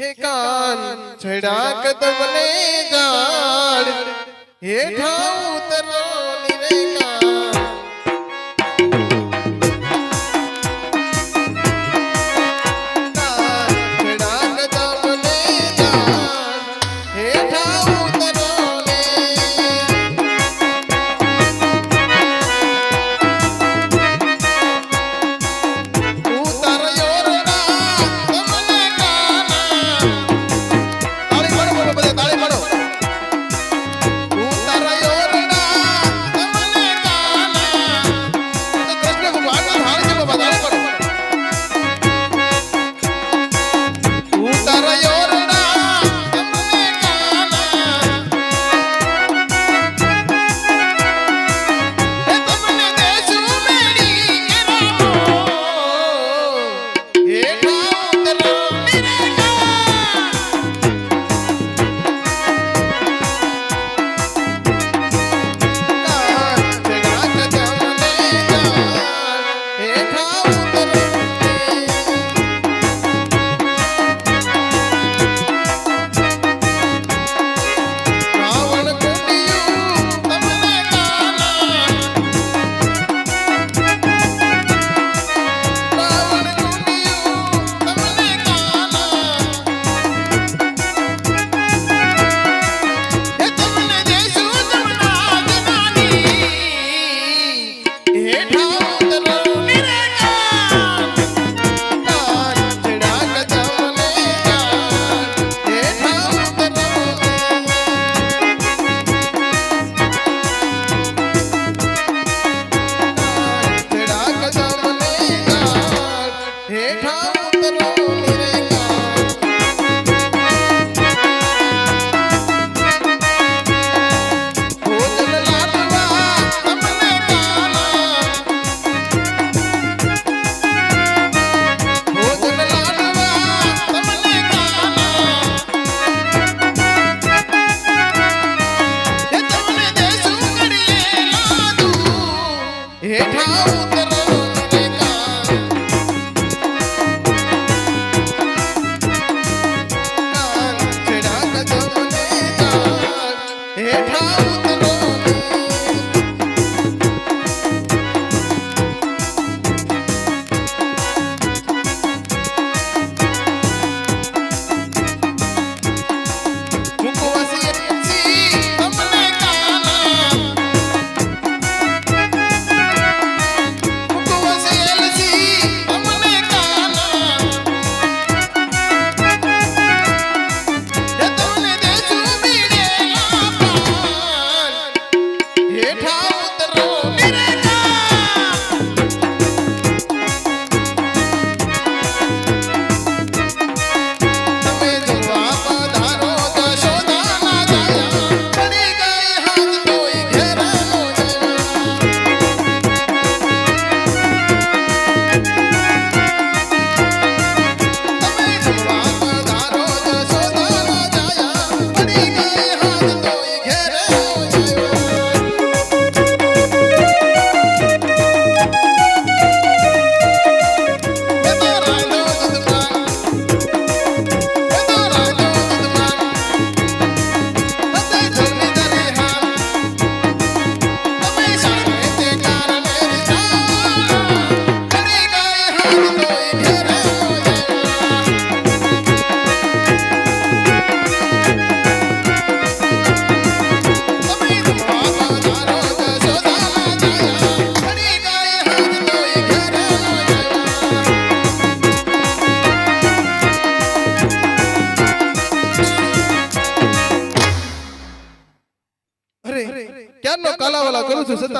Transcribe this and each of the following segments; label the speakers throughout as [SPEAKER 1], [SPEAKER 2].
[SPEAKER 1] હે કાન છડા કદમને જાડ હેઠા ઉતરો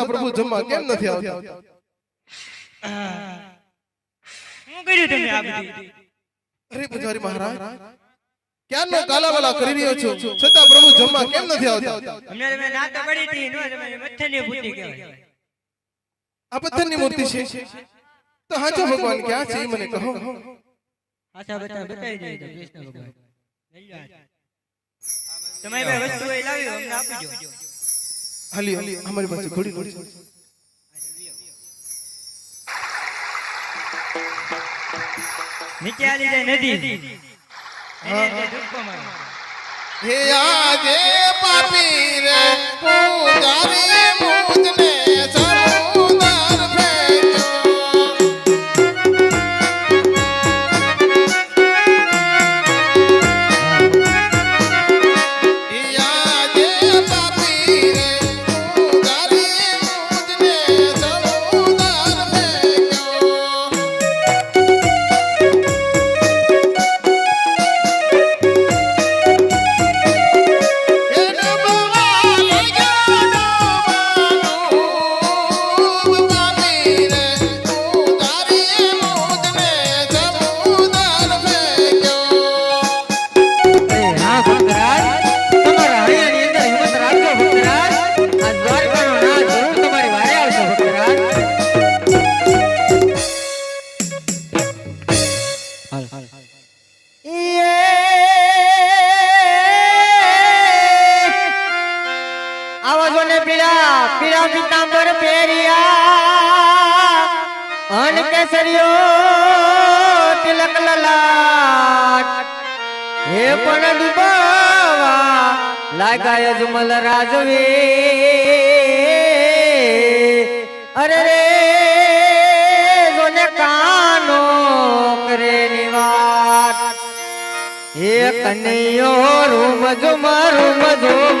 [SPEAKER 1] છતાં પ્રભુ જમવા કેમ નથી આવતા?
[SPEAKER 2] શું કર્યું તમે આ બધી?
[SPEAKER 1] અરે પૂજારી મહારાજ ક્યારનો કાલાવાલા કરી રહ્યો છું? છતાં પ્રભુ જમવા કેમ નથી આવતા?
[SPEAKER 2] અમે મે ના તો પડી હતી નો તમે મથ્થરની મૂર્તિ કહેવાય.
[SPEAKER 1] આ પથ્થરની મૂર્તિ છે? તો હાચો ભગવાન ક્યાં છે મને કહો.
[SPEAKER 2] હાચા બતા બતાવી દે કૃષ્ણ ભગવાન. લઈ લો તમારી પાસે વસ્તુ હોય લાવી અમને આપી દો
[SPEAKER 1] હાલી હાલી અમારી પાસે ઘોડી ઘોડી
[SPEAKER 2] નીચે આલી જાય નદી. એને જે મારો.
[SPEAKER 1] હે આજે પાપી રે પૂજારી
[SPEAKER 2] ને પીળા પીળા પીતાંબર પહેર્યા. અન કેસરીયો તિલક લલાટ. હે પણ ડૂબાવા લાગાય જમલ રાજવે. અરે રે, જોને કાનો કરે નિવાત હે કનૈયો રૂમ ઝુમ રૂમ ઝુમ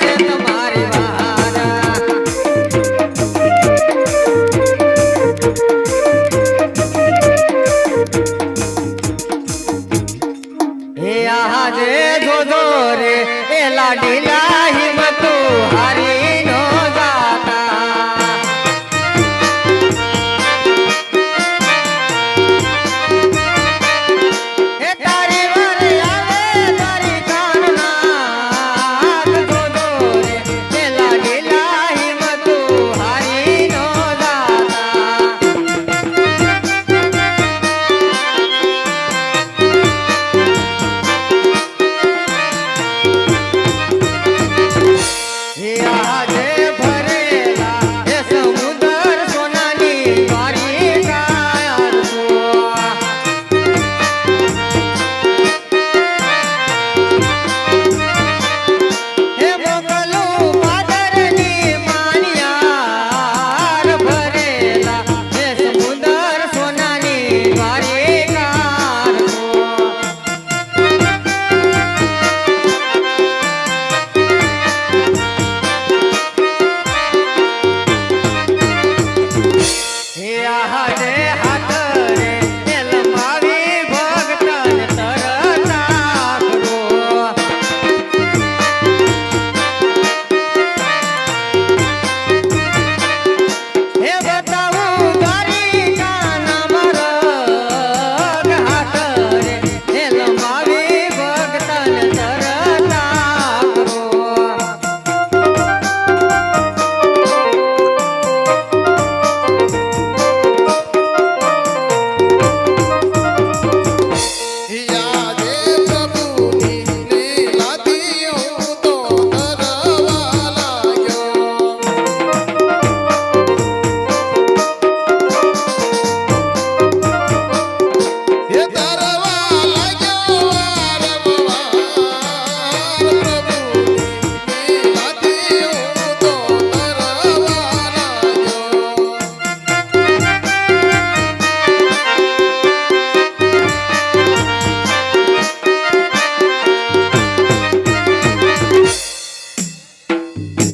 [SPEAKER 2] Yeah.